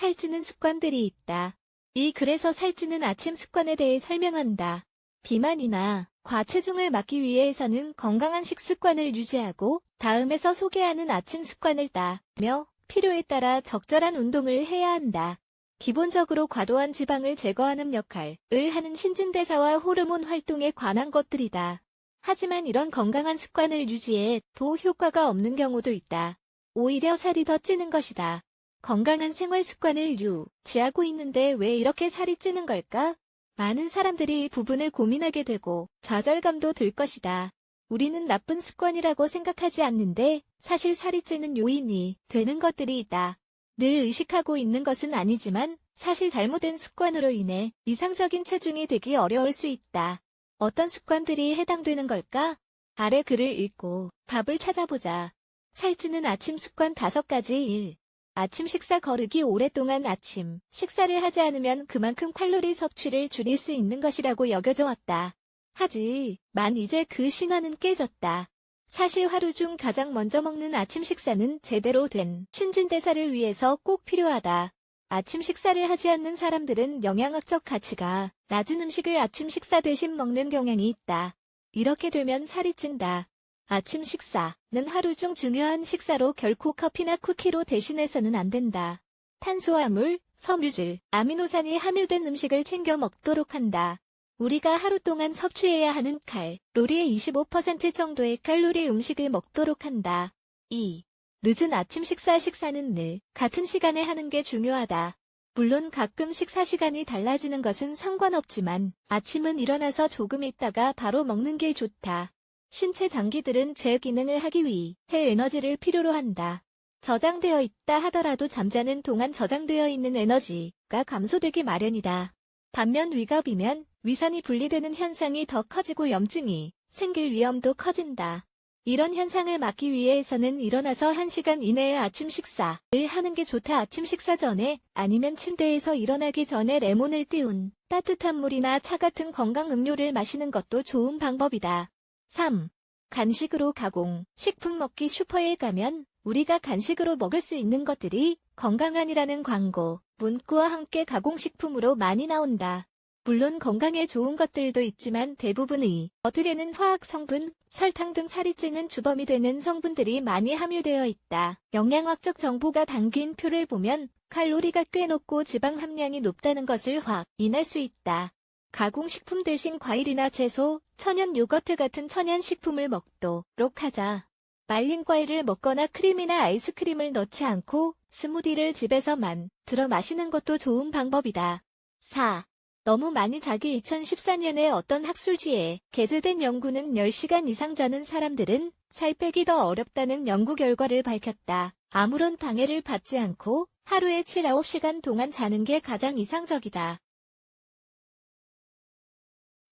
살찌는 습관들이 있다. 이 글에서 살찌는 아침 습관에 대해 설명한다. 비만이나 과체중을 막기 위해서는 건강한 식습관을 유지하고 다음에서 소개하는 아침 습관을 따며 필요에 따라 적절한 운동을 해야 한다. 기본적으로 과도한 지방을 제거하는 역할을 하는 신진대사와 호르몬 활동에 관한 것들이다. 하지만 이런 건강한 습관을 유지해 도 효과가 없는 경우도 있다. 오히려 살이 더 찌는 것이다. 건강한 생활 습관을 유지하고 있는데 왜 이렇게 살이 찌는 걸까? 많은 사람들이 이 부분을 고민하게 되고 좌절감도 들 것이다. 우리는 나쁜 습관이라고 생각하지 않는데 사실 살이 찌는 요인이 되는 것들이 있다. 늘 의식하고 있는 것은 아니지만 사실 잘못된 습관으로 인해 이상적인 체중이 되기 어려울 수 있다. 어떤 습관들이 해당되는 걸까? 아래 글을 읽고 답을 찾아보자. 살찌는 아침 습관 5가지 1. 아침 식사 거르기 오랫동안 아침 식사를 하지 않으면 그만큼 칼로리 섭취를 줄일 수 있는 것이라고 여겨져 왔다. 하지만 이제 그 신화는 깨졌다. 사실 하루 중 가장 먼저 먹는 아침 식사는 제대로 된 신진대사를 위해서 꼭 필요하다. 아침 식사를 하지 않는 사람들은 영양학적 가치가 낮은 음식을 아침 식사 대신 먹는 경향이 있다. 이렇게 되면 살이 찐다. 아침 식사는 하루 중 중요한 식사로 결코 커피나 쿠키로 대신해서는 안 된다. 탄수화물, 섬유질, 아미노산이 함유된 음식을 챙겨 먹도록 한다. 우리가 하루 동안 섭취해야 하는 칼로리의 25% 정도의 칼로리 음식을 먹도록 한다. 2. 늦은 아침 식사 식사는 늘 같은 시간에 하는 게 중요하다. 물론 가끔 식사 시간이 달라지는 것은 상관없지만 아침은 일어나서 조금 있다가 바로 먹는 게 좋다. 신체 장기들은 제 기능을 하기 위해 에너지를 필요로 한다. 저장되어 있다 하더라도 잠자는 동안 저장되어 있는 에너지가 감소되기 마련이다. 반면 위갑이면 위산이 분리되는 현상이 더 커지고 염증이 생길 위험도 커진다. 이런 현상을 막기 위해서는 일어나서 1시간 이내에 아침 식사를 하는 게 좋다. 아침 식사 전에 아니면 침대에서 일어나기 전에 레몬을 띄운 따뜻한 물이나 차 같은 건강 음료를 마시는 것도 좋은 방법이다. 3. 간식으로 가공, 식품 먹기 슈퍼에 가면 우리가 간식으로 먹을 수 있는 것들이 건강한이라는 광고, 문구와 함께 가공식품으로 많이 나온다. 물론 건강에 좋은 것들도 있지만 대부분의 어들에는 화학 성분, 설탕 등 살이 찌는 주범이 되는 성분들이 많이 함유되어 있다. 영양학적 정보가 담긴 표를 보면 칼로리가 꽤 높고 지방 함량이 높다는 것을 확 인할 수 있다. 가공식품 대신 과일이나 채소, 천연 요거트 같은 천연 식품을 먹도록 하자. 말린 과일을 먹거나 크림이나 아이스크림을 넣지 않고 스무디를 집에서 만들어 마시는 것도 좋은 방법이다. 4. 너무 많이 자기 2014년에 어떤 학술지에 게재된 연구는 10시간 이상 자는 사람들은 살 빼기 더 어렵다는 연구 결과를 밝혔다. 아무런 방해를 받지 않고 하루에 7, 9시간 동안 자는 게 가장 이상적이다.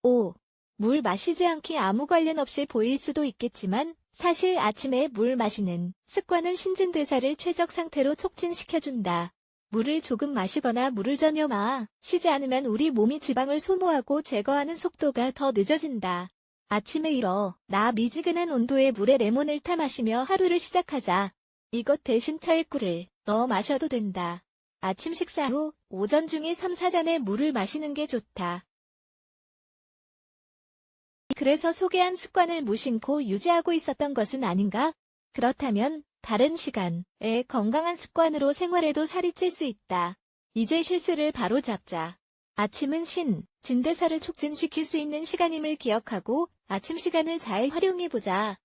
5. 물 마시지 않기 아무 관련 없이 보일 수도 있겠지만 사실 아침에 물 마시는 습관은 신진대사를 최적 상태로 촉진시켜준다. 물을 조금 마시거나 물을 전혀 마시지 않으면 우리 몸이 지방을 소모하고 제거하는 속도가 더 늦어진다. 아침에 일어 나 미지근한 온도의 물에 레몬을 타 마시며 하루를 시작하자. 이것 대신 차에 꿀을 넣어 마셔도 된다. 아침 식사 후 오전 중에 3, 4잔의 물을 마시는 게 좋다. 그래서 소개한 습관을 무심코 유지하고 있었던 것은 아닌가? 그렇다면 다른 시간에 건강한 습관으로 생활해도 살이 찔 수 있다. 이제 실수를 바로 잡자. 아침은 신, 진대사를 촉진시킬 수 있는 시간임을 기억하고 아침 시간을 잘 활용해보자.